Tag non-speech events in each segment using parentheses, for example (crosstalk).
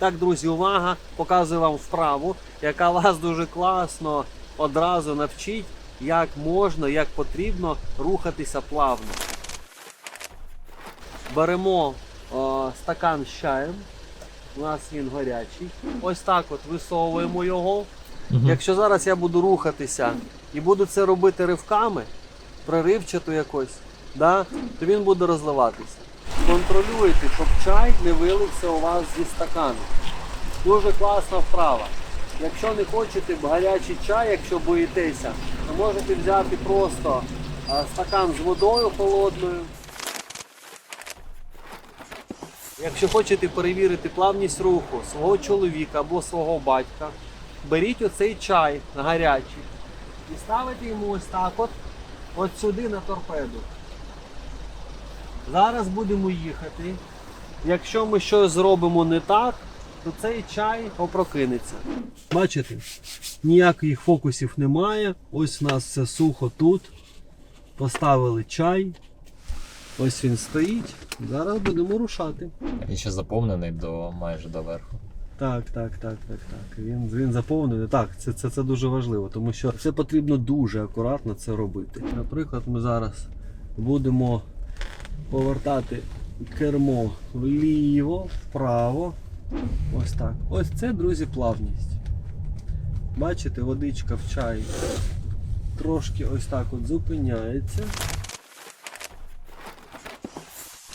Так, друзі, увага! Показую вам вправу, яка вас дуже класно одразу навчить, як можна, як потрібно рухатися плавно. Беремо о, стакан з чаєм. У нас він гарячий. Ось так от висовуємо його. Якщо зараз я буду рухатися і буду це робити ривками, проривчато якось, да, то він буде розливатися. Контролюйте, щоб чай не вилився у вас зі стакану. Дуже класна вправа. Якщо не хочете гарячий чай, якщо боїтеся, то можете взяти просто стакан з водою холодною. Якщо хочете перевірити плавність руху свого чоловіка або свого батька, беріть оцей чай гарячий і ставите йому ось так от, от сюди на торпеду. Зараз будемо їхати. Якщо ми щось зробимо не так, то цей чай опрокинеться. Бачите? Ніяких фокусів немає. Ось у нас все сухо тут. Поставили чай. Ось він стоїть. Зараз будемо рушати. Він ще заповнений до майже до верху. Так, так, так, так, так. Він, він заповнений. Так, це, це, це дуже важливо, тому що це потрібно дуже акуратно це робити. Наприклад, ми зараз будемо повертати кермо вліво, вправо. Ось так. Ось це, друзі, плавність. Бачите, водичка в чаї трошки ось так от зупиняється.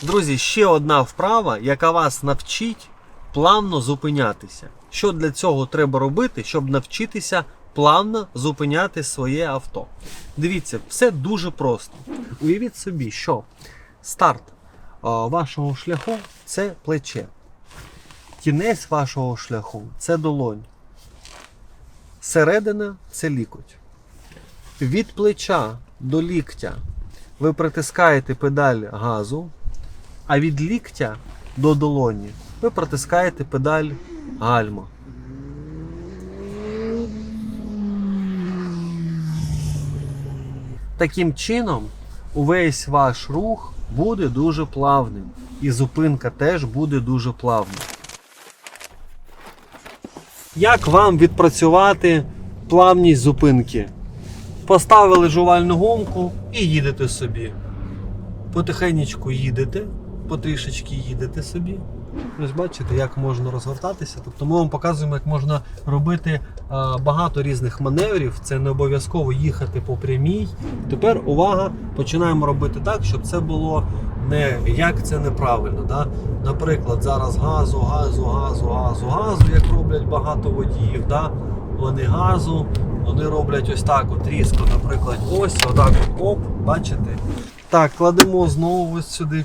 Друзі, ще одна вправа, яка вас навчить плавно зупинятися. Що для цього треба робити, щоб навчитися плавно зупиняти своє авто? Дивіться, все дуже просто. Уявіть собі, що старт вашого шляху це плече. Кінець вашого шляху це долонь. Середина це лікоть. Від плеча до ліктя ви притискаєте педаль газу, а від ліктя до долоні ви протискаєте педаль гальма. Таким чином, увесь ваш рух буде дуже плавним, і зупинка теж буде дуже плавна. Як вам відпрацювати плавність зупинки? Поставили жувальну гумку і їдете собі потихенечку їдете, потрішечки їдете собі. Ось бачите, як можна розгортатися. Тобто ми вам показуємо, як можна робити а, багато різних маневрів. Це не обов'язково їхати по прямій. Тепер увага, починаємо робити так, щоб це було не як це неправильно. Да? Наприклад, зараз газу, газу, газу, газу, газу, як роблять багато водіїв. Да? Вони газу, вони роблять ось так, от різко, наприклад, ось, отак, от, оп, бачите? Так, кладемо знову ось сюди,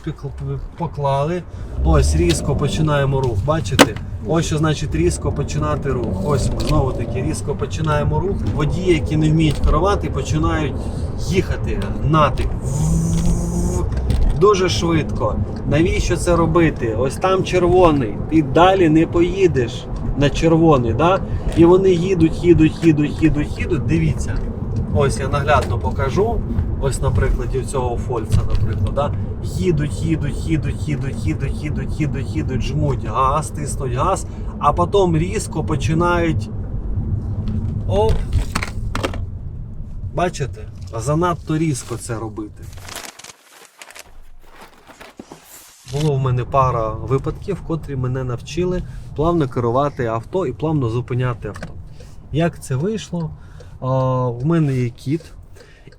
поклали. Ось різко починаємо рух. Бачите? Ось що значить різко починати рух. Ось ми знову таки різко починаємо рух. Водії, які не вміють керувати, починають їхати, гнати. Дуже швидко. Навіщо це робити? Ось там червоний. Ти далі не поїдеш на червоний. Да? І вони їдуть, їдуть, їдуть, їдуть, їдуть. Дивіться. Ось я наглядно покажу. Ось на прикладі цього фольца, наприклад, да? їдуть, їдуть, їдуть, їдуть, їдуть, їдуть, їдуть, їдуть, жмуть газ, тиснуть газ, а потім різко починають. Оп. Бачите? Занадто різко це робити. Було в мене пара випадків, котрі мене навчили плавно керувати авто і плавно зупиняти авто. Як це вийшло? В мене є кіт.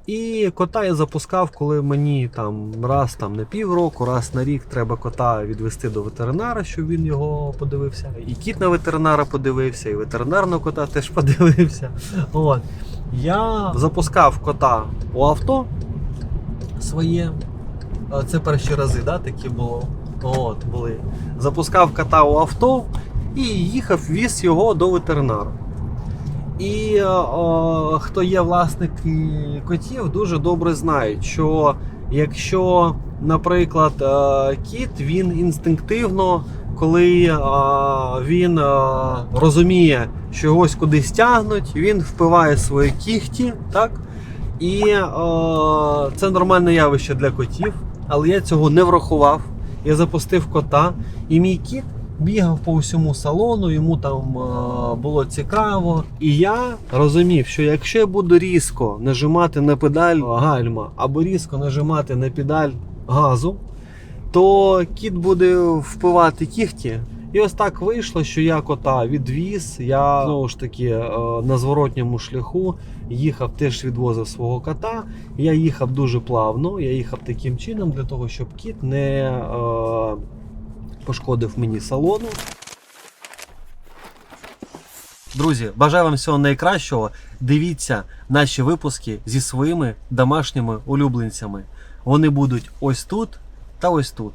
І кота я запускав, коли мені там раз там на півроку, раз на рік треба кота відвести до ветеринара, щоб він його подивився. І кіт на ветеринара подивився, і ветеринар на кота теж (laughs) подивився. От. Я запускав кота у авто своє. Це перші рази, да, такі було. От, були. Запускав кота у авто і їхав, віз його до ветеринара. І е, о, хто є власники котів, дуже добре знають, що якщо, наприклад, е, кіт він інстинктивно, коли е, він розуміє, що йогось кудись тягнуть, він впиває свої кігті, так? І е, це нормальне явище для котів, але я цього не врахував. Я запустив кота, і мій кіт бігав по всьому салону, йому там е, було цікаво. І я розумів, що якщо я буду різко нажимати на педаль гальма або різко нажимати на педаль газу, то кіт буде впивати кігті. І ось так вийшло, що я кота відвіз. Я знову ж таки е, на зворотньому шляху їхав, теж відвозив свого кота. Я їхав дуже плавно. Я їхав таким чином для того, щоб кіт не е, пошкодив мені салону. Друзі, бажаю вам всього найкращого. Дивіться наші випуски зі своїми домашніми улюбленцями. Вони будуть ось тут та ось тут.